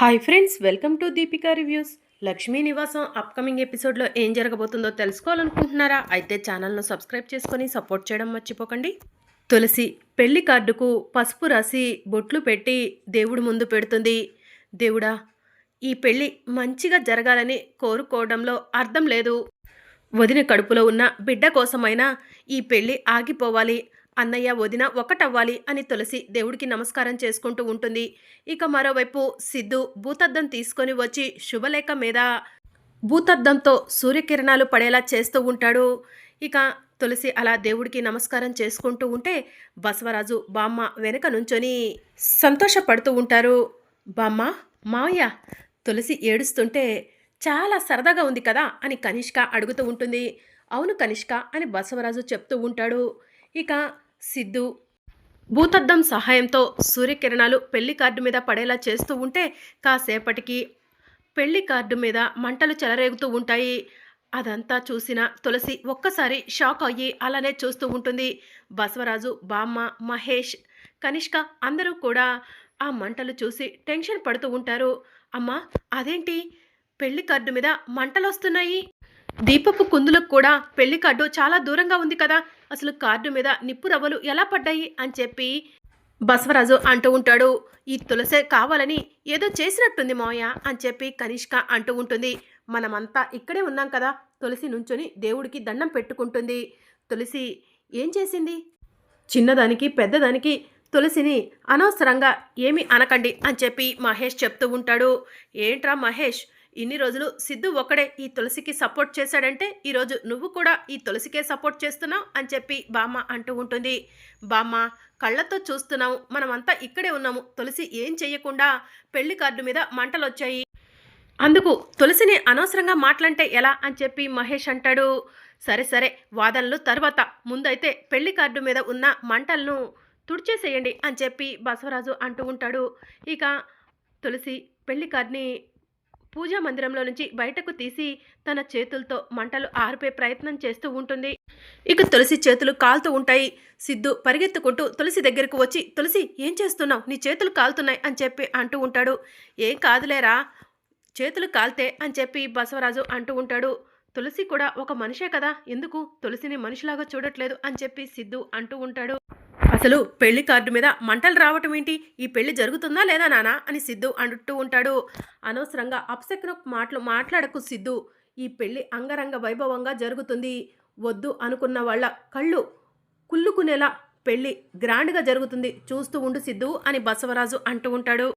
Hi friends welcome to Deepika reviews Lakshmi Nivasam upcoming ఎపిసోడ్లో ఏం జరగబోతుందో తెలుసుకోవాలనుకుంటున్నారా? అయితే ఛానల్ను సబ్స్క్రైబ్ చేసుకొని సపోర్ట్ చేయడం మర్చిపోకండి. తులసి పెళ్ళి కార్డుకు పసుపు రాసి బొట్లు పెట్టి దేవుడు ముందు పెడుతుంది. దేవుడా ఈ పెళ్ళి మంచిగా జరగాలని కోరుకోవడంలో అర్థం లేదు. వదిన కడుపులో ఉన్న బిడ్డ కోసమైనా ఈ పెళ్ళి ఆగిపోవాలి. అన్నయ్య వదిన ఒకటవ్వాలి అని తులసి దేవుడికి నమస్కారం చేసుకుంటూ ఉంటుంది. ఇక మరోవైపు సిద్ధు భూతద్దం తీసుకొని వచ్చి శుభలేఖ మీద భూతద్దంతో సూర్యకిరణాలు పడేలా చేస్తూ ఉంటాడు. ఇక తులసి అలా దేవుడికి నమస్కారం చేసుకుంటూ ఉంటే బసవరాజు బామ్మ వెనక నుంచొని సంతోషపడుతూ ఉంటారు. బామ్మ మావయ్య తులసి ఏడుస్తుంటే చాలా సరదాగా ఉంది కదా అని కనిష్క అడుగుతూ ఉంటుంది. అవును కనిష్క అని బసవరాజు చెప్తూ ఉంటాడు. ఇక సిద్ధు. భూతద్దం సహాయంతో సూర్యకిరణాలు పెళ్ళి కార్డు మీద పడేలా చేస్తూ ఉంటే కాసేపటికి పెళ్ళి కార్డు మీద మంటలు చెలరేగుతూ ఉంటాయి. అదంతా చూసిన తులసి ఒక్కసారి షాక్ అయ్యి అలానే చూస్తూ ఉంటుంది. బసవరాజు బామ్మ మహేష్ కనిష్క అందరూ కూడా ఆ మంటలు చూసి టెన్షన్ పడుతూ ఉంటారు. అమ్మా అదేంటి? పెళ్ళి కార్డు మీద మంటలు వస్తున్నాయి దీపపు కుందులకు కూడా పెళ్ళి కార్డు చాలా దూరంగా ఉంది కదా. అసలు కార్డు మీద నిప్పు రవ్వలు ఎలా పడ్డాయి అని చెప్పి బసవరాజు అంటూ ఉంటాడు. ఈ తులసే కావాలని ఏదో చేసినట్టుంది మోయ అని చెప్పి కనిష్క అంటూ ఉంటుంది. మనమంతా ఇక్కడే ఉన్నాం కదా తులసి నుంచొని దేవుడికి దండం పెట్టుకుంటుంది. తులసి ఏం చేసింది? చిన్నదానికి పెద్దదానికి తులసిని అనవసరంగా ఏమి అనకండి అని చెప్పి మహేష్ చెప్తూ ఉంటాడు. ఏంట్రా మహేష్ ఇన్ని రోజులు సిద్ధు ఒక్కడే ఈ తులసికి సపోర్ట్ చేశాడంటే ఈరోజు నువ్వు కూడా ఈ తులసికే సపోర్ట్ చేస్తున్నావు అని చెప్పి బామ్మ అంటూ ఉంటుంది. బామ్మ కళ్ళతో చూస్తున్నాము మనమంతా ఇక్కడే ఉన్నాము. తులసి ఏం చెయ్యకుండా పెళ్ళి కార్డు మీద మంటలు వచ్చాయి అందుకు తులసిని అనవసరంగా మాట్లాంటే ఎలా అని చెప్పి మహేష్ అంటాడు. సరే సరే వాదనలు తర్వాత. ముందైతే పెళ్ళి కార్డు మీద ఉన్న మంటలను తుడిచేసేయండి అని చెప్పి బసవరాజు అంటూ ఉంటాడు. ఇక తులసి పెళ్ళి కార్డుని పూజా మందిరంలో నుంచి బయటకు తీసి తన చేతులతో మంటలు ఆరిపే ప్రయత్నం చేస్తూ ఉంటుంది. ఇక తులసి చేతులు కాలుతూ ఉంటాయి. సిద్ధు పరిగెత్తుకుంటూ తులసి దగ్గరకు వచ్చి తులసి ఏం చేస్తున్నావు? నీ చేతులు కాలుతున్నాయి అని చెప్పి అంటూ ఉంటాడు. ఏం కాదులేరా చేతులు కాల్తే అని చెప్పి బసవరాజు అంటూ ఉంటాడు. తులసి కూడా ఒక మనిషే కదా ఎందుకు? తులసిని మనిషిలాగా చూడట్లేదు అని చెప్పి సిద్ధు అంటూ ఉంటాడు. అసలు పెళ్ళి కార్డు మీద మంటలు రావటం ఏంటి? ఈ పెళ్ళి జరుగుతుందా లేదా నానా? అని సిద్ధు అంటూ ఉంటాడు. అనవసరంగా అప్సెక్న మాటలు మాట్లాడకు సిద్ధు. ఈ పెళ్ళి అంగరంగ వైభవంగా జరుగుతుంది. వద్దు అనుకున్న వాళ్ళ కళ్ళు కుళ్ళుకునేలా పెళ్ళి గ్రాండ్గా జరుగుతుంది. చూస్తూ ఉండు సిద్ధు అని బసవరాజు అంటూ ఉంటాడు.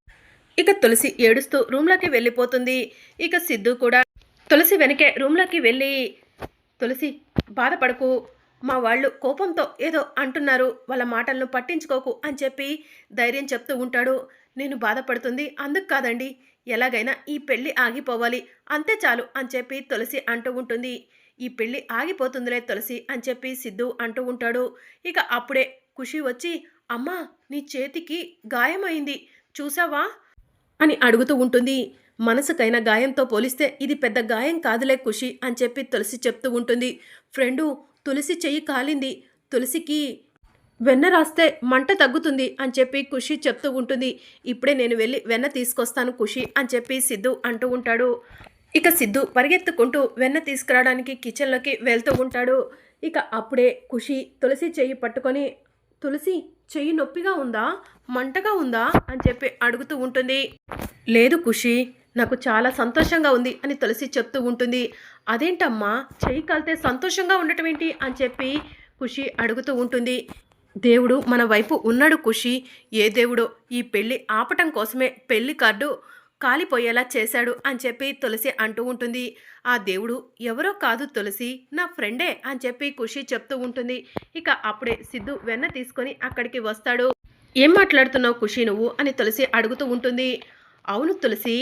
ఇక తులసి ఏడుస్తూ రూమ్లోకి వెళ్ళిపోతుంది. ఇక సిద్ధు కూడా తులసి వెనకే రూమ్లోకి వెళ్ళి తులసి బాధపడకు. మా వాళ్ళు కోపంతో ఏదో అంటున్నారు. వాళ్ళ మాటలను పట్టించుకోకు అని చెప్పి ధైర్యం చెప్తూ ఉంటాడు. నేను బాధపడుతుంది. అందుకు కాదండి. ఎలాగైనా ఈ పెళ్ళి ఆగిపోవాలి. అంతే చాలు అని చెప్పి తులసి అంటూ ఉంటుంది. ఈ పెళ్ళి ఆగిపోతుందిలే తులసి అని చెప్పి సిద్ధు అంటూ ఉంటాడు. ఇక అప్పుడే ఖుషి వచ్చి అమ్మా నీ చేతికి గాయమైంది చూసావా? అని అడుగుతూ ఉంటుంది. మనసుకైన గాయంతో పోలిస్తే ఇది పెద్ద గాయం కాదులే ఖుషి అని చెప్పి తులసి చెప్తూ ఉంటుంది. ఫ్రెండు తులసి చెయ్యి కాలింది. తులసికి వెన్న రాస్తే మంట తగ్గుతుంది అని చెప్పి ఖుషి చెప్తూ ఉంటుంది. ఇప్పుడే నేను వెళ్ళి వెన్న తీసుకొస్తాను ఖుషి అని చెప్పి సిద్ధు అంటూ ఉంటాడు. ఇక సిద్ధు పరిగెత్తుకుంటూ వెన్న తీసుకురావడానికి కిచెన్లోకి వెళ్తూ ఉంటాడు. ఇక అప్పుడే ఖుషి తులసి చెయ్యి పట్టుకొని తులసి చెయ్యి నొప్పిగా ఉందా? మంటగా ఉందా? అని చెప్పి అడుగుతూ ఉంటుంది. లేదు ఖుషి నాకు చాలా సంతోషంగా ఉంది అని తులసి చెప్తూ ఉంటుంది. అదేంటమ్మా? చెయ్యి కాలితే సంతోషంగా ఉండటం ఏంటి? అని చెప్పి ఖుషి అడుగుతూ ఉంటుంది. దేవుడు మన వైపు ఉన్నాడు ఖుషి. ఏ దేవుడో? ఈ పెళ్ళి ఆపటం కోసమే పెళ్ళి కార్డు కాలిపోయేలా చేశాడు అని చెప్పి తులసి అంటూ ఉంటుంది. ఆ దేవుడు ఎవరో కాదు తులసి నా ఫ్రెండే అని చెప్పి ఖుషి చెప్తూ ఉంటుంది. ఇక అప్పుడే సిద్ధు వెన్న తీసుకొని అక్కడికి వస్తాడు. ఏం మాట్లాడుతున్నావు ఖుషి నువ్వు? అని తులసి అడుగుతూ ఉంటుంది. అవును తులసి.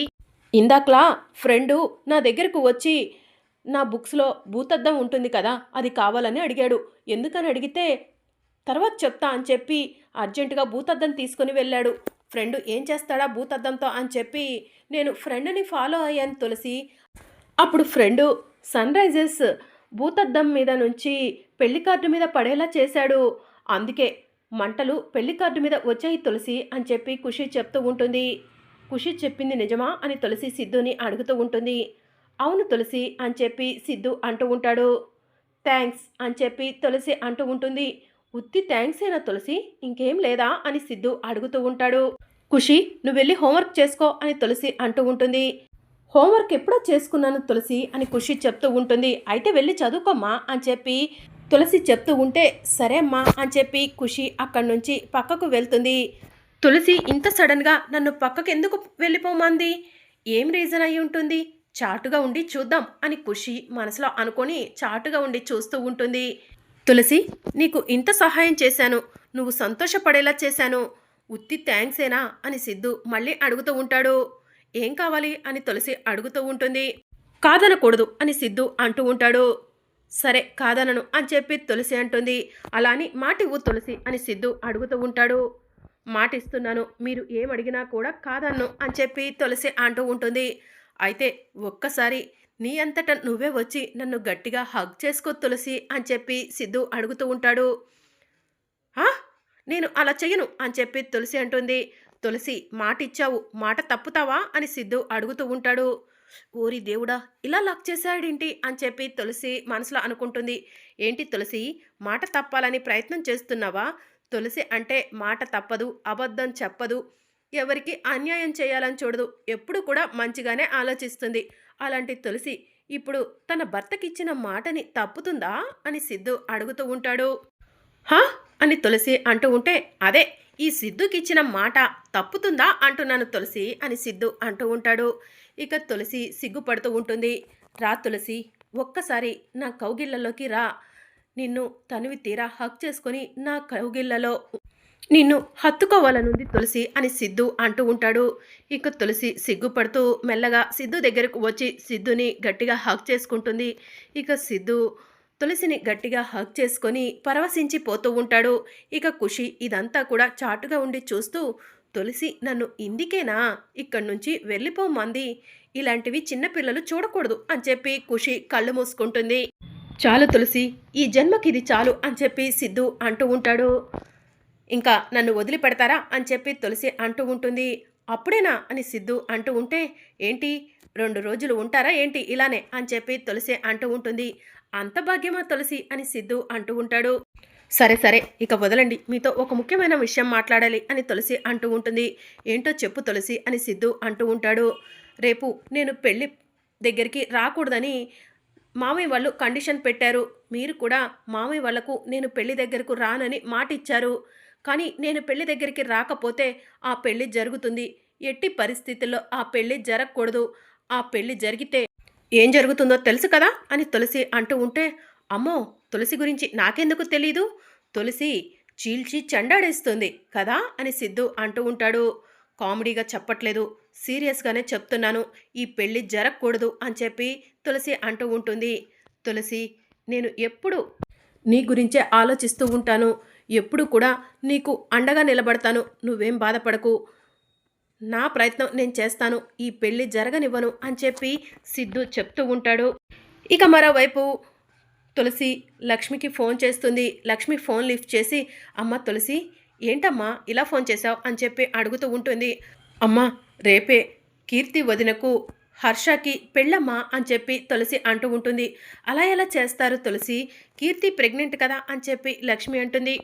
ఇందాకలా ఫ్రెండు నా దగ్గరకు వచ్చి నా బుక్స్లో భూతద్దం ఉంటుంది కదా అది కావాలని అడిగాడు. ఎందుకని అడిగితే తర్వాత చెప్తా అని చెప్పి అర్జెంటుగా భూతద్దం తీసుకుని వెళ్ళాడు. ఫ్రెండ్ ఏం చేస్తాడా భూతద్దంతో అని చెప్పి నేను ఫ్రెండ్ని ఫాలో అయ్యాను తులసి. అప్పుడు ఫ్రెండు సన్ రైజెస్ భూతద్దం మీద నుంచి పెళ్ళి కార్డు మీద పడేలా చేశాడు. అందుకే మంటలు పెళ్ళి కార్డు మీద వచ్చాయి తులసి అని చెప్పి ఖుషి చెప్తూ ఉంటుంది. ఖుషి చెప్పింది నిజమా అని తులసి సిద్ధుని అడుగుతూ ఉంటుంది. అవును తులసి అని చెప్పి సిద్ధు అంటూ ఉంటాడు. థ్యాంక్స్ అని చెప్పి తులసి అంటూ ఉంటుంది. ఉత్తి థ్యాంక్సేనా తులసి? ఇంకేం లేదా అని సిద్ధు అడుగుతూ ఉంటాడు. ఖుషి నువ్వు వెళ్ళి హోంవర్క్ చేసుకో అని తులసి అంటూ ఉంటుంది. హోంవర్క్ ఎప్పుడో చేసుకున్నాను తులసి అని ఖుషి చెప్తూ ఉంటుంది. అయితే వెళ్ళి చదువుకోమ్మా అని చెప్పి తులసి చెప్తూ ఉంటే సరే అమ్మా అని చెప్పి ఖుషి అక్కడి నుంచి పక్కకు వెళ్తుంది. తులసి ఇంత సడన్గా నన్ను పక్కకు ఎందుకు వెళ్ళిపోమంది? ఏం రీజన్ అయి ఉంటుంది? చాటుగా ఉండి చూద్దాం అని ఖుషి మనసులో అనుకొని చాటుగా ఉండి చూస్తూ ఉంటుంది. తులసి నీకు ఇంత సహాయం చేశాను. నువ్వు సంతోషపడేలా చేశాను. ఉత్తి థ్యాంక్సేనా అని సిద్ధు మళ్ళీ అడుగుతూ ఉంటాడు. ఏం కావాలి? అని తులసి అడుగుతూ ఉంటుంది. కాదనకూడదు అని సిద్ధు అంటూ ఉంటాడు. సరే కాదనను అని చెప్పి తులసి అంటుంది. అలా అని మాటివ్వు తులసి అని సిద్ధు అడుగుతూ ఉంటాడు. మాటిస్తున్నాను. మీరు ఏమడిగినా కూడా కాదన్ను అని చెప్పి తులసి అంటూ ఉంటుంది. అయితే ఒక్కసారి నీ అంతట నువ్వే వచ్చి నన్ను గట్టిగా హగ్ చేసుకో తులసి అని చెప్పి సిద్ధు అడుగుతూ ఉంటాడు. నేను అలా చెయ్యను అని చెప్పి తులసి అంటుంది. తులసి మాట ఇచ్చావు మాట తప్పుతావా? అని సిద్ధు అడుగుతూ ఉంటాడు. ఓరి దేవుడా ఇలా లాక్ చేశాడేంటి? అని చెప్పి తులసి మనసులో అనుకుంటుంది. ఏంటి తులసి మాట తప్పాలని ప్రయత్నం చేస్తున్నావా? తులసి అంటే మాట తప్పదు అబద్ధం చెప్పదు ఎవరికి అన్యాయం చేయాలని చూడదు ఎప్పుడు కూడా మంచిగానే ఆలోచిస్తుంది. అలాంటి తులసి ఇప్పుడు తన భర్తకిచ్చిన మాటని తప్పుతుందా అని సిద్ధు అడుగుతూ ఉంటాడు. హా? అని తులసి అంటూ ఉంటే అదే ఈ సిద్ధుకిచ్చిన మాట తప్పుతుందా అంటున్నాను తులసి అని సిద్ధు అంటూ ఉంటాడు. ఇక తులసి సిగ్గుపడుతూ ఉంటుంది. రా తులసి ఒక్కసారి నా కౌగిళ్ళలోకి రా నిన్ను తనివి తీరా హక్ చేసుకొని నా కౌగిళ్ళలో నిన్ను హత్తుకోవాలనుంది తులసి అని సిద్ధు అంటూ ఉంటాడు. ఇక తులసి సిగ్గుపడుతూ మెల్లగా సిద్ధు దగ్గరకు వచ్చి సిద్ధుని గట్టిగా హక్ చేసుకుంటుంది. ఇక సిద్ధు తులసిని గట్టిగా హక్ చేసుకొని పరవశించి పోతూ ఉంటాడు. ఇక ఖుషి ఇదంతా కూడా చాటుగా ఉండి చూస్తూ తులసి నన్ను ఇందుకేనా? ఇక్కడి నుంచి వెళ్ళిపోమంది ఇలాంటివి చిన్నపిల్లలు చూడకూడదు అని చెప్పి ఖుషి కళ్ళు మూసుకుంటుంది. చాలు తులసి ఈ జన్మకి ఇది చాలు అని చెప్పి సిద్ధు అంటూ ఉంటాడు. ఇంకా నన్ను వదిలిపెడతారా అని చెప్పి తులసి అంటూ ఉంటుంది. అప్పుడేనా అని సిద్ధు అంటూ ఉంటే ఏంటి? రెండు రోజులు ఉంటారా ఏంటి ఇలానే అని చెప్పి తులసి అంటూ ఉంటుంది. అంత భాగ్యమా తులసి అని సిద్ధు అంటూ ఉంటాడు. సరే సరే ఇక వదలండి. మీతో ఒక ముఖ్యమైన విషయం మాట్లాడాలి అని తులసి అంటూ ఉంటుంది. ఏంటో చెప్పు తులసి అని సిద్ధు అంటూ ఉంటాడు. రేపు నేను పెళ్ళి దగ్గరికి రాకూడదని మామయ్య వాళ్ళు కండిషన్ పెట్టారు. మీరు కూడా మామయ్య వాళ్ళకు నేను పెళ్ళి దగ్గరకు రానని మాట ఇచ్చారు కానీ నేను పెళ్ళి దగ్గరికి రాకపోతే ఆ పెళ్ళి జరుగుతుంది. ఎట్టి పరిస్థితుల్లో ఆ పెళ్ళి జరగకూడదు. ఆ పెళ్ళి జరిగితే ఏం జరుగుతుందో తెలుసు కదా అని తులసి అంటూ ఉంటే అమ్మో తులసి గురించి నాకెందుకు తెలీదు? తులసి చీల్చి చండాడేస్తుంది కదా అని సిద్ధు అంటూ ఉంటాడు. కామెడీగా చెప్పట్లేదు. సీరియస్గానే చెప్తున్నాను. ఈ పెళ్ళి జరగకూడదు అని చెప్పి తులసి అంటూ ఉంటుంది. తులసి నేను ఎప్పుడు నీ గురించే ఆలోచిస్తూ ఉంటాను. ఎప్పుడు కూడా నీకు అండగా నిలబడతాను. నువ్వేం బాధపడకు. నా ప్రయత్నం నేను చేస్తాను. ఈ పెళ్ళి జరగనివ్వను అని చెప్పి సిద్ధు చెప్తూ ఉంటాడు. ఇక మరోవైపు తులసి లక్ష్మికి ఫోన్ చేస్తుంది. లక్ష్మి ఫోన్ లిఫ్ట్ చేసి అమ్మ తులసి ఏంటమ్మా ఇలా ఫోన్ చేశావు? అని చెప్పి అడుగుతూ ఉంటుంది. అమ్మా రేపే కీర్తి వదినకు హర్షకి పెళ్ళమ్మా అని చెప్పి తులసి అంటూ ఉంటుంది. అలా ఎలా చేస్తారు తులసి? కీర్తి ప్రెగ్నెంట్ కదా అని చెప్పి లక్ష్మి అంటుంది.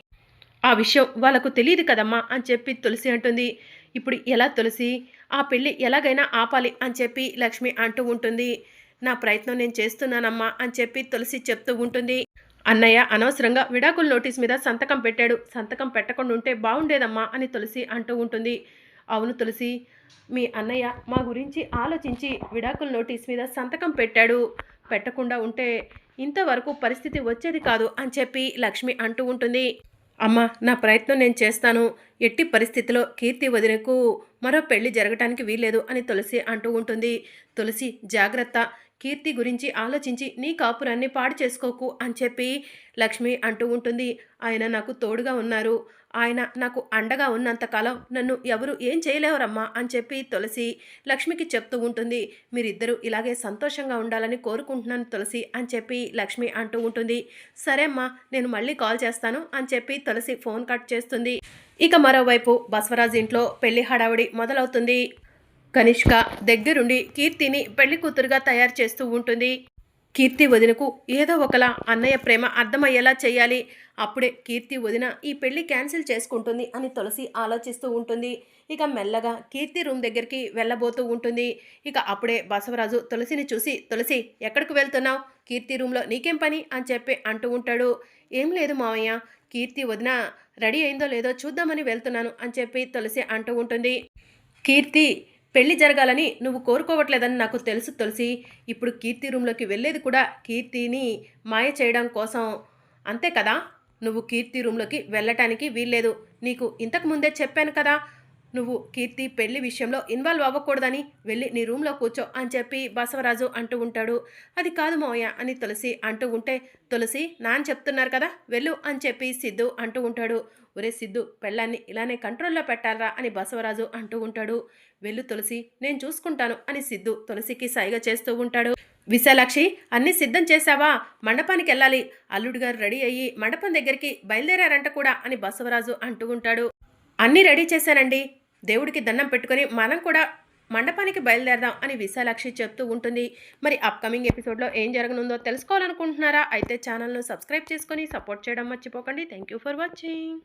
ఆ విషయం వాళ్ళకు తెలియదు కదమ్మా అని చెప్పి తులసి అంటుంది. ఇప్పుడు ఎలా తులసి? ఆ పెళ్ళి ఎలాగైనా ఆపాలి అని చెప్పి లక్ష్మి అంటూ ఉంటుంది. నా ప్రయత్నం నేను చేస్తున్నానమ్మా అని చెప్పి తులసి చెప్తూ ఉంటుంది. అన్నయ్య అనవసరంగా విడాకుల నోటీస్ మీద సంతకం పెట్టాడు. సంతకం పెట్టకుండా ఉంటే బాగుండేదమ్మా అని తులసి అంటూ ఉంటుంది. అవును తులసి మీ అన్నయ్య మా గురించి ఆలోచించి విడాకుల నోటీస్ మీద సంతకం పెట్టాడు. పెట్టకుండా ఉంటే ఇంతవరకు పరిస్థితి వచ్చేది కాదు అని చెప్పి లక్ష్మి అంటూ ఉంటుంది. అమ్మ నా ప్రయత్నం నేను చేస్తాను. ఎట్టి పరిస్థితిలో కీర్తి వదినకు మరో పెళ్ళి జరగటానికి వీల్లేదు అని తులసి అంటూ ఉంటుంది. తులసి జాగ్రత్త. కీర్తి గురించి ఆలోచించి నీ కాపురాన్ని పాడు చేసుకోకు అని చెప్పి లక్ష్మి అంటూ ఉంటుంది. ఆయన నాకు తోడుగా ఉన్నారు. ఆయన నాకు అండగా ఉన్నంతకాలం నన్ను ఎవరు ఏం చేయలేవరమ్మా అని చెప్పి తులసి లక్ష్మికి చెప్తూ ఉంటుంది. మీరిద్దరూ ఇలాగే సంతోషంగా ఉండాలని కోరుకుంటున్నాను తులసి అని చెప్పి లక్ష్మి అంటూ ఉంటుంది. సరే అమ్మా నేను మళ్ళీ కాల్ చేస్తాను అని చెప్పి తులసి ఫోన్ కట్ చేస్తుంది. ఇక మరోవైపు బస్వరాజ్ ఇంట్లో పెళ్ళి హడావుడి మొదలవుతుంది. కనిష్క దగ్గరుండి కీర్తిని పెళ్ళి కూతురుగా తయారు చేస్తూ ఉంటుంది. కీర్తి వదినకు ఏదో ఒకలా అన్నయ్య ప్రేమ అర్థమయ్యేలా చేయాలి. అప్పుడే కీర్తి వదిన ఈ పెళ్ళి క్యాన్సిల్ చేసుకుంటుంది అని తులసి ఆలోచిస్తూ ఉంటుంది. ఇక మెల్లగా కీర్తి రూమ్ దగ్గరికి వెళ్ళబోతూ ఉంటుంది. ఇక అప్పుడే బసవరాజు తులసిని చూసి తులసి ఎక్కడికి వెళ్తున్నావు? కీర్తి రూమ్లో నీకేం పని? అని చెప్పి అంటూ ఉంటాడు. ఏం లేదు మావయ్య. కీర్తి వదిన రెడీ అయిందో లేదో చూద్దామని వెళ్తున్నాను అని చెప్పి తులసి అంటూ ఉంటుంది. కీర్తి పెళ్ళి జరగాలని నువ్వు కోరుకోవట్లేదని నాకు తెలుసు తులసి. ఇప్పుడు కీర్తి రూమ్లోకి వెళ్ళేది కూడా కీర్తిని మాయ చేయడం కోసం. అంతే కదా? నువ్వు కీర్తి రూమ్లోకి వెళ్ళటానికి వీల్లేదు. నీకు ఇంతకు ముందే చెప్పాను కదా నువ్వు కీర్తి పెళ్ళి విషయంలో ఇన్వాల్వ్ అవ్వకూడదని వెళ్ళి నీ రూమ్లో కూర్చో అని చెప్పి బసవరాజు అంటూ ఉంటాడు. అది కాదు మావయ్య అని తులసి అంటూ ఉంటే తులసి నాన్న చెప్తున్నారు కదా వెళ్ళు అని చెప్పి సిద్ధు అంటూ ఉంటాడు. ఒరే సిద్ధు పెళ్ళాన్ని ఇలానే కంట్రోల్లో పెట్టాలరా అని బసవరాజు అంటూ ఉంటాడు. వెళ్ళు తులసి నేను చూసుకుంటాను అని సిద్ధు తులసికి సైగ చేస్తూ ఉంటాడు. విశాలాక్షి అన్నీ సిద్ధం చేశావా? మండపానికి వెళ్ళాలి. అల్లుడు గారు రెడీ అయ్యి మండపం దగ్గరికి బయలుదేరారంట కూడా అని బసవరాజు అంటూ ఉంటాడు. అన్నీ రెడీ చేశానండి. దేవుడికి దండం పెట్టుకొని మనం కూడా మండపానికి బయలుదేరదాం అని విశాలాక్షి చెప్తూ ఉంటుంది. మరి అప్కమింగ్ ఎపిసోడ్లో ఏం జరగనుందో తెలుసుకోవాలనుకుంటున్నారా? అయితే ఛానల్ను సబ్స్క్రైబ్ చేసుకొని సపోర్ట్ చేయడం మర్చిపోకండి. Thank you for watching